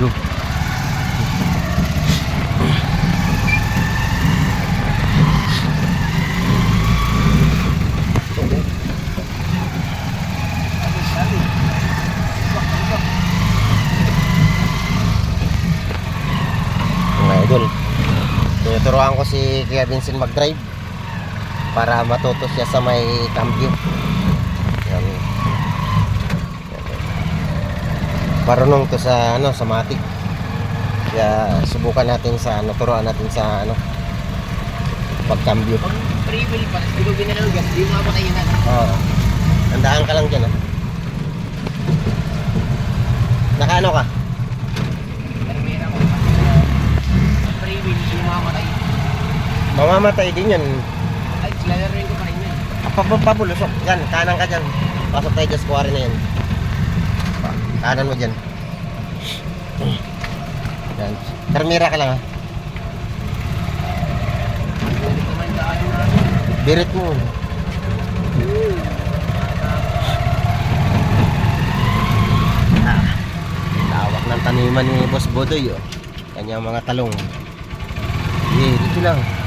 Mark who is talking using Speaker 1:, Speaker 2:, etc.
Speaker 1: Go. Mga idol. Tinuturuan ko si Kuya Vincent mag-drive para matuto siya sa may cambio. Yan. Marunong to sa ano, sa matic. Kaya subukan natin sa ano, turuan natin sa ano pagcambio.
Speaker 2: Pag free will pa, hindi ko ginanalugas, di mo mapakayin na.
Speaker 1: Oo. Tandaan ka lang dyan ah. Nakaano ka?
Speaker 2: Pero meron ako. Free will, hindi mo mapakayin.
Speaker 1: Mamamatay din yan.
Speaker 2: Ay, lalaroin ko pa rin yun.
Speaker 1: Pabulusok. Yan, kanan ka dyan. Pasok tayo dyan, square na yan. Pa- Kanan mo dyan. Yan. Termira ka lang ha. Birit mo. Ah, lawak ng taniman ni Boss Bodoy oh. Kanyang mga talong. Eh, dito lang.